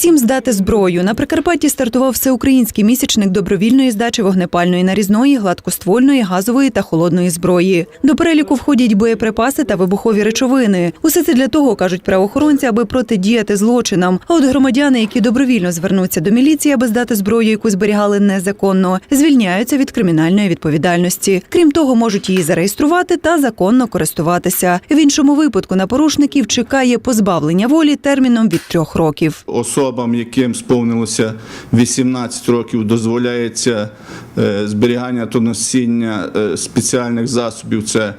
Усім здати зброю. На Прикарпатті стартував всеукраїнський місячник добровільної здачі вогнепальної нарізної, гладкоствольної, газової та холодної зброї. До переліку входять боєприпаси та вибухові речовини. Усе це для того, кажуть правоохоронці, аби протидіяти злочинам. А от громадяни, які добровільно звернуться до міліції, аби здати зброю, яку зберігали незаконно, звільняються від кримінальної відповідальності. Крім того, можуть її зареєструвати та законно користуватися. В іншому випадку на порушників чекає позбавлення волі терміном від трьох років. Особам, яким сповнилося 18 років, дозволяється е, зберігання та носіння е, спеціальних засобів. Це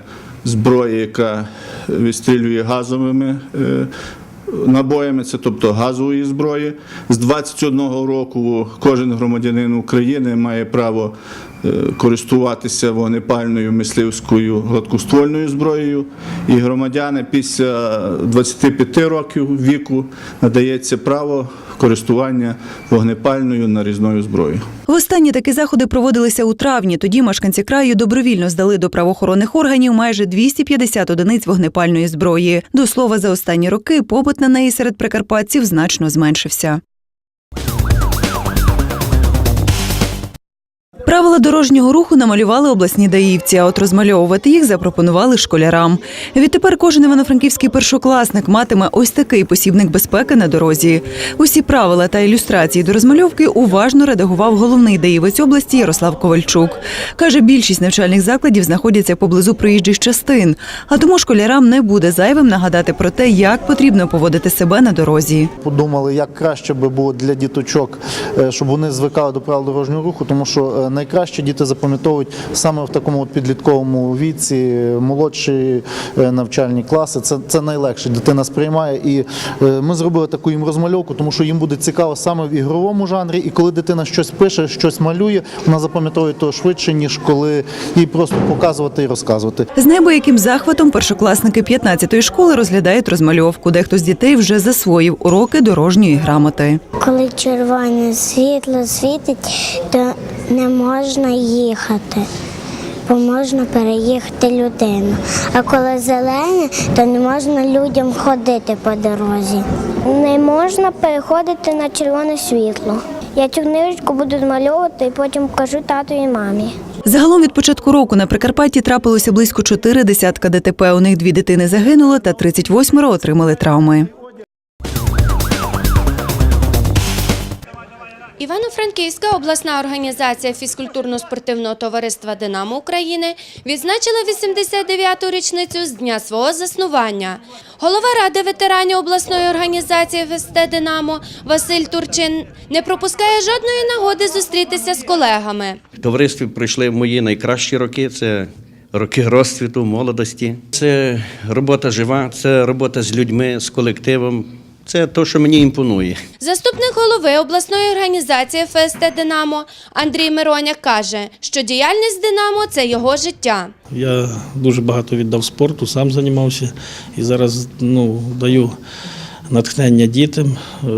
зброя, яка вистрілює газовими е, набоями, це тобто газової зброї. З 21 року кожен громадянин України має право користуватися вогнепальною мисливською гладкоствольною зброєю. І громадяни після 25 років віку надається право користування вогнепальною нарізною зброєю. Востаннє такі заходи проводилися у травні. Тоді мешканці краю добровільно здали до правоохоронних органів майже 250 одиниць вогнепальної зброї. До слова, за останні роки попит на неї серед прикарпатців значно зменшився. Правила дорожнього руху намалювали обласні даївці, а от розмальовувати їх запропонували школярам. Відтепер кожен івано-франківський першокласник матиме ось такий посібник безпеки на дорозі. Усі правила та ілюстрації до розмальовки уважно редагував головний даївець області Ярослав Ковальчук. Каже, більшість навчальних закладів знаходяться поблизу проїжджих частин, а тому школярам не буде зайвим нагадати про те, як потрібно поводити себе на дорозі. Подумали, як краще би було для діточок, е, щоб вони звикали до правил дорожнього руху, тому що е, найкраще діти запам'ятовують саме в такому от підлітковому віці, молодші е, навчальні класи. Це, це найлегше. Дитина сприймає. І е, ми зробили таку їм розмальовку, тому що їм буде цікаво саме в ігровому жанрі. І коли дитина щось пише, щось малює, вона запам'ятовує то швидше, ніж коли їй просто показувати і розказувати. З неабияким захватом першокласники 15-ї школи розглядають розмальовку. Дехто з дітей вже засвоїв уроки дорожньої грамоти. Коли червоне світло світить, то не можна їхати, бо можна переїхати людину. А коли зелене, то не можна людям ходити по дорозі. Не можна переходити на червоне світло. Я цю книжечку буду змальовувати і потім покажу тату і мамі. Загалом від початку року на Прикарпатті трапилося близько чотири десятка ДТП. У них дві дитини загинули та 38 отримали травми. Івано-Франківська обласна організація фізкультурно-спортивного товариства Динамо України відзначила 89-ту річницю з дня свого заснування. Голова ради ветеранів обласної організації ФСТ Динамо Василь Турчин не пропускає жодної нагоди зустрітися з колегами. В товаристві пройшли мої найкращі роки. Це роки розцвіту, молодості. Це робота жива, це робота з людьми, з колективом. Це те, що мені імпонує. Заступник голови обласної організації ФСТ Динамо Андрій Мироняк каже, що діяльність Динамо це його життя. Я дуже багато віддав спорту, сам займався і зараз ну, даю натхнення дітям, е,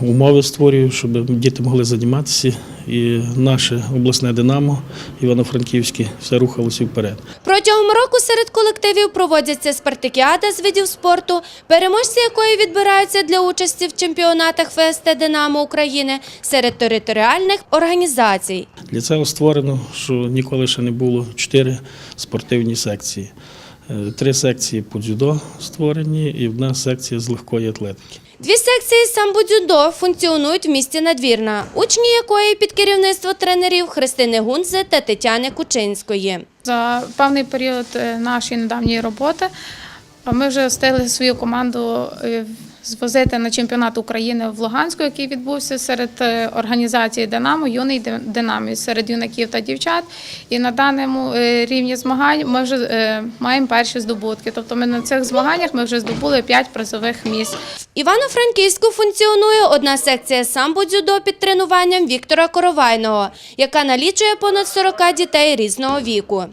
умови створюю, щоб діти могли займатися. І наше обласне Динамо Івано-Франківське все рухалося вперед. Протягом року серед колективів проводяться спартакіада з видів спорту, переможці якої відбираються для участі в чемпіонатах ФСТ Динамо України серед територіальних організацій. Для цього створено, що ніколи ще не було чотири спортивні секції. Е, Три секції по дзюдо створені і одна секція з легкої атлетики. Дві секції самбо-дзюдо функціонують в місті Надвірна, учні якої під керівництво тренерів Христини Гунзе та Тетяни Кучинської. За певний період е, нашої недавньої роботи ми вже встигли свою команду звозити на чемпіонат України в Луганську, який відбувся серед е, організації Динамо, юний Ди- Динамо серед юнаків та дівчат. І на даному е, рівні змагань ми вже е, маємо перші здобутки. Тобто ми на цих змаганнях ми вже здобули 5 призових місць. Івано-Франківську функціонує одна секція самбо-дзюдо під тренуванням Віктора Коровайного, яка налічує понад 40 дітей різного віку.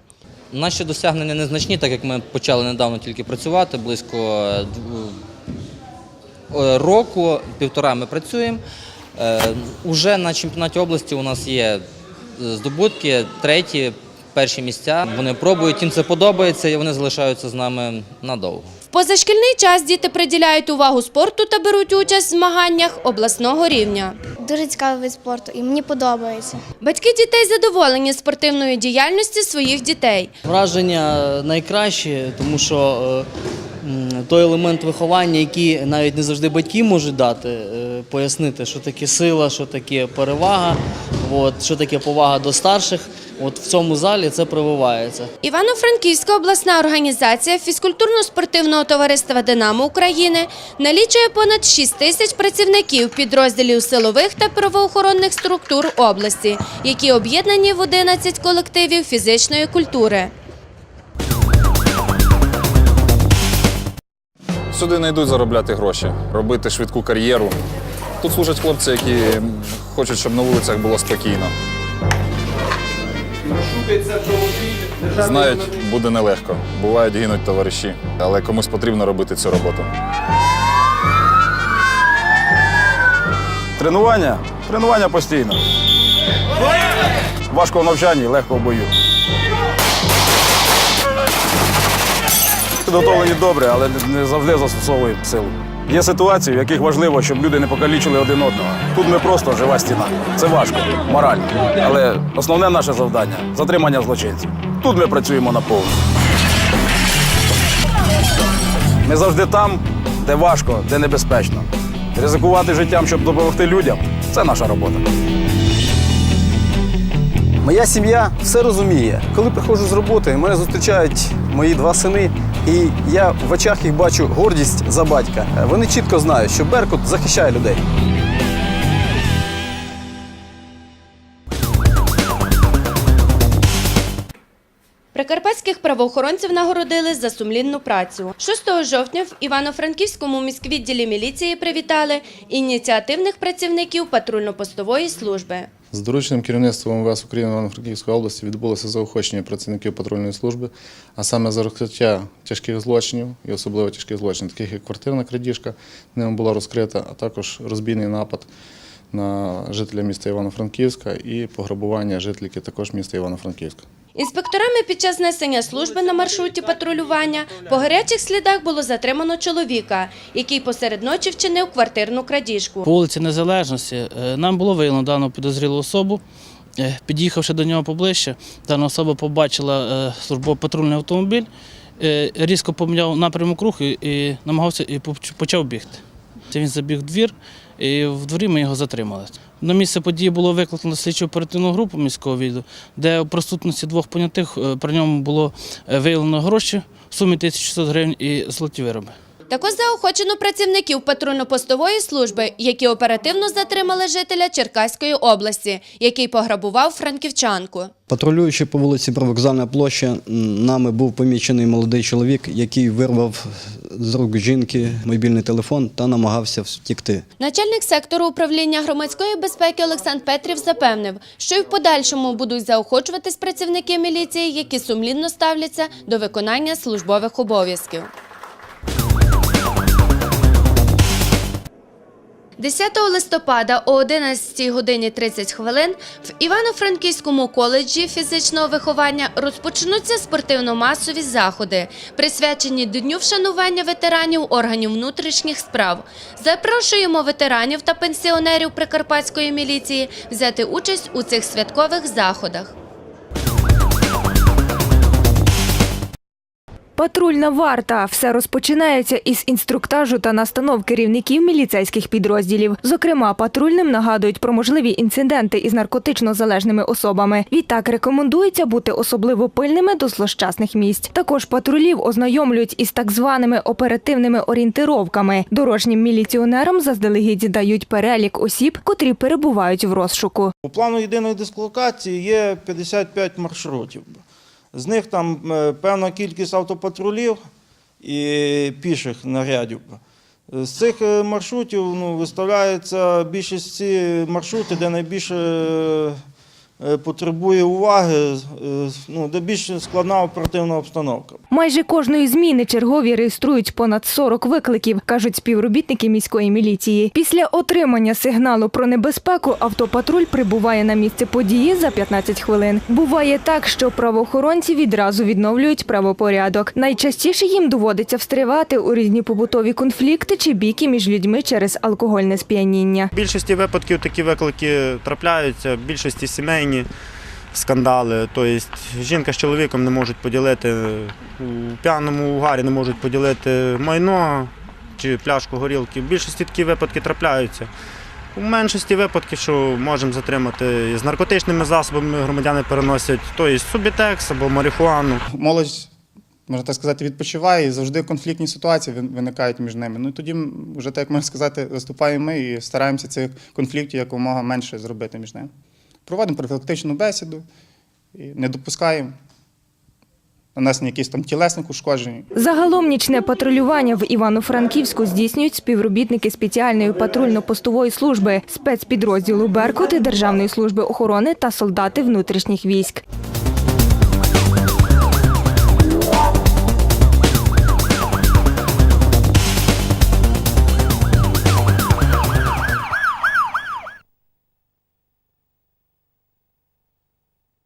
Наші досягнення незначні, так як ми почали недавно тільки працювати, близько року, півтора ми працюємо. Е, Уже на чемпіонаті області у нас є е, здобутки, треті, перші місця. Вони пробують, їм це подобається і вони залишаються з нами надовго. позашкільний час діти приділяють увагу спорту та беруть участь в змаганнях обласного рівня. Дуже цікавий вид спорту і мені подобається. Батьки дітей задоволені спортивною діяльністю своїх дітей. Враження найкращі, тому що е, той елемент виховання, який навіть не завжди батьки можуть дати, е, пояснити, що таке сила, що таке перевага, от, що таке повага до старших. От в цьому залі це прививається. Івано-Франківська обласна організація фізкультурно-спортивного товариства Динамо України налічує понад 6 тисяч працівників підрозділів силових та правоохоронних структур області, які об'єднані в 11 колективів фізичної культури. Сюди не йдуть заробляти гроші, робити швидку кар'єру. Тут служать хлопці, які хочуть, щоб на вулицях було спокійно. Знають, буде нелегко. Бувають, гинуть товариші, але комусь потрібно робити цю роботу. Тренування? Тренування постійно. Важко в навчанні, легко в бою. Підготовлені добре, але не завжди застосовуємо силу. Є ситуації, в яких важливо, щоб люди не покалічили один одного. Тут ми просто жива стіна. Це важко, морально. Але основне наше завдання затримання злочинців. Тут ми працюємо на повну. Ми завжди там, де важко, де небезпечно. Ризикувати життям, щоб допомогти людям це наша робота. Моя сім'я все розуміє. Коли приходжу з роботи, мене зустрічають мої два сини, і я в очах їх бачу гордість за батька. Вони чітко знають, що Беркут захищає людей. Прикарпатських правоохоронців нагородили за сумлінну працю. 6 жовтня в Івано-Франківському міськвідділі міліції привітали ініціативних працівників патрульно-постової служби. З дорученням керівництвом МВС України Івано-Франківської області відбулося заохочення працівників патрульної служби, а саме за розкриття тяжких злочинів і особливо тяжких злочинів, таких як квартирна крадіжка, ними була розкрита, а також розбійний напад на жителя міста Івано-Франківська і пограбування жителів також міста Івано-Франківська. Інспекторами під час несення служби на маршруті патрулювання по гарячих слідах було затримано чоловіка, який посеред ночі вчинив квартирну крадіжку. По вулиці Незалежності е, нам було виявлено дану підозрілу особу. Е, Під'їхавши до нього поближче, дана особа побачила е, службово патрульний автомобіль, різко поміняв напрямок руху і намагався і почав бігти. Він забіг в двір, і в дворі ми його затримали. На місце події було викликано слідчу оперативну групу міського віду, де у присутності двох понятих е, при ньому було е, виявлено гроші в сумі 1600 гривень і золоті вироби. Також заохочено працівників патрульно-постової служби, які оперативно затримали жителя Черкаської області, який пограбував франківчанку. Патрулюючи по вулиці Привокзальна площа, нами був помічений молодий чоловік, який вирвав з рук жінки мобільний телефон та намагався втікти. Начальник сектору управління громадської безпеки Олександр Петрів запевнив, що й в подальшому будуть заохочуватись працівники міліції, які сумлінно ставляться до виконання службових обов'язків. 10 листопада о 11 годині 30 хвилин в Івано-Франківському коледжі фізичного виховання розпочнуться спортивно-масові заходи, присвячені Дню вшанування ветеранів органів внутрішніх справ. Запрошуємо ветеранів та пенсіонерів Прикарпатської міліції взяти участь у цих святкових заходах. Патрульна варта все розпочинається із інструктажу та настанов керівників міліцейських підрозділів. Зокрема, патрульним нагадують про можливі інциденти із наркотично залежними особами. Відтак рекомендується бути особливо пильними до злощасних місць. Також патрулів ознайомлюють із так званими оперативними орієнтировками. Дорожнім міліціонерам заздалегідь дають перелік осіб, котрі перебувають в розшуку. У плану єдиної дислокації є 55 маршрутів. З них там е, певна кількість автопатрулів і піших нарядів. З цих е, маршрутів ну, виставляється більшість ці маршрути, де найбільше е, потребує уваги, е, ну, де більш складна оперативна обстановка. Майже кожної зміни чергові реєструють понад 40 викликів, кажуть співробітники міської міліції. Після отримання сигналу про небезпеку автопатруль прибуває на місце події за 15 хвилин. Буває так, що правоохоронці відразу відновлюють правопорядок. Найчастіше їм доводиться встрівати у різні побутові конфлікти чи бійки між людьми через алкогольне сп'яніння. В більшості випадків такі виклики трапляються, в більшості сімейні скандали. Тобто жінка з чоловіком не можуть поділити у п'яному угарі, не можуть поділити майно чи пляшку горілки. В більшості такі випадки трапляються. У меншості випадків, що можемо затримати з наркотичними засобами, громадяни переносять тобто субітекс або марихуану. молодь, можна так сказати, відпочиває і завжди конфліктні ситуації виникають між ними. Ну і тоді вже так як можна сказати, виступаємо ми і стараємося цих конфліктів якомога менше зробити між ними. Проводимо профілактичну бесіду і не допускаємо нанесення якихось там тілесних ушкоджень. Загалом нічне патрулювання в Івано-Франківську здійснюють співробітники спеціальної патрульно-постової служби, спецпідрозділу Беркут, Державної служби охорони та солдати внутрішніх військ.